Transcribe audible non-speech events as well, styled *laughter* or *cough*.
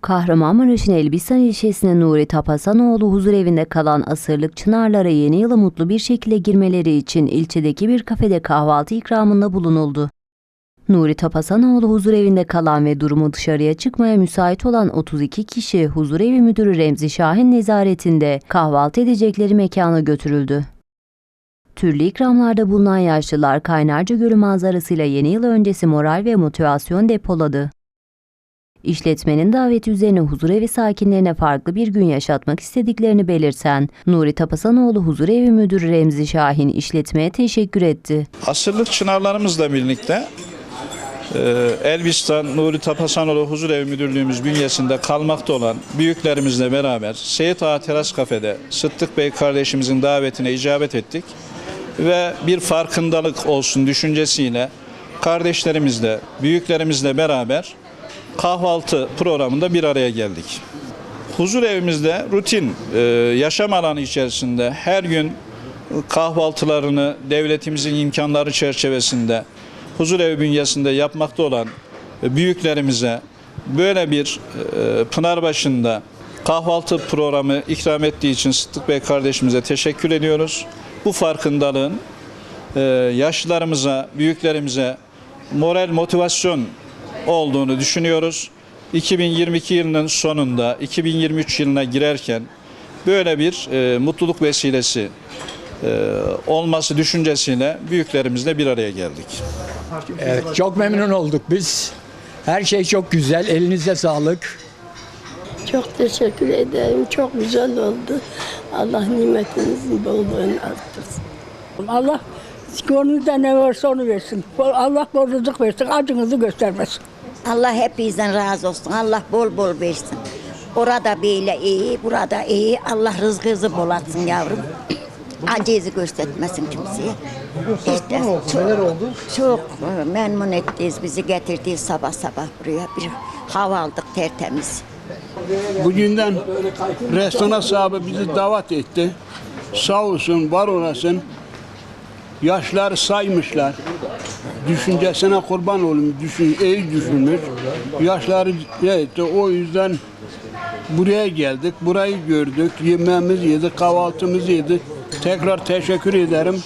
Kahramanmaraş'ın Elbistan ilçesine Nuri Tapasanoğlu huzur evinde kalan asırlık Çınarlara yeni yıla mutlu bir şekilde girmeleri için ilçedeki bir kafede kahvaltı ikramında bulunuldu. Nuri Tapasanoğlu huzur evinde kalan ve durumu dışarıya çıkmaya müsait olan 32 kişi huzur evi müdürü Remzi Şahin nezaretinde kahvaltı edecekleri mekana götürüldü. Türlü ikramlarda bulunan yaşlılar Kaynarca Gölü manzarasıyla yeni yıl öncesi moral ve motivasyon depoladı. İşletmenin daveti üzerine huzurevi sakinlerine farklı bir gün yaşatmak istediklerini belirten Nuri Tapasanoğlu Huzurevi Müdürü Remzi Şahin işletmeye teşekkür etti. Asırlık çınarlarımızla birlikte e, Elbistan Nuri Tapasanoğlu Huzur Evi Müdürlüğümüz bünyesinde kalmakta olan büyüklerimizle beraber Seyit Ağa Teras Kafede Sıddık Bey kardeşimizin davetine icabet ettik ve bir farkındalık olsun düşüncesiyle kardeşlerimizle, büyüklerimizle beraber kahvaltı programında bir araya geldik. Huzur evimizde rutin e, yaşam alanı içerisinde her gün kahvaltılarını devletimizin imkanları çerçevesinde huzur evi bünyesinde yapmakta olan büyüklerimize böyle bir e, Pınarbaşı'nda kahvaltı programı ikram ettiği için Sıddık Bey kardeşimize teşekkür ediyoruz. Bu farkındalığın e, yaşlılarımıza, büyüklerimize moral motivasyon olduğunu düşünüyoruz. 2022 yılının sonunda 2023 yılına girerken böyle bir e, mutluluk vesilesi e, olması düşüncesiyle büyüklerimizle bir araya geldik. Evet, çok memnun olduk biz. Her şey çok güzel. Elinize sağlık. Çok teşekkür ederim. Çok güzel oldu. Allah nimetinizin bolluğunu arttırsın. Allah gönlünde ne varsa onu versin. Allah rızık versin, acınızı göstermesin. Allah hepinizden razı olsun. Allah bol bol versin. Orada böyle iyi, burada iyi. Allah rızkınızı bol atsın yavrum. *clears throat* Acizi göstermesin kimseye. İşte çok, Çok e, memnun ettiniz bizi getirdiğiniz sabah sabah buraya. Bir hava aldık tertemiz. Bugünden restoran sahibi bizi davet etti. Sağ olsun, var olasın. Yaşları saymışlar. Düşüncesine kurban olayım. Düşün, iyi düşünmüş. Yaşları etti. O yüzden buraya geldik. Burayı gördük. Yemeğimizi yedik, kahvaltımızı yedik. Tekrar teşekkür ederim.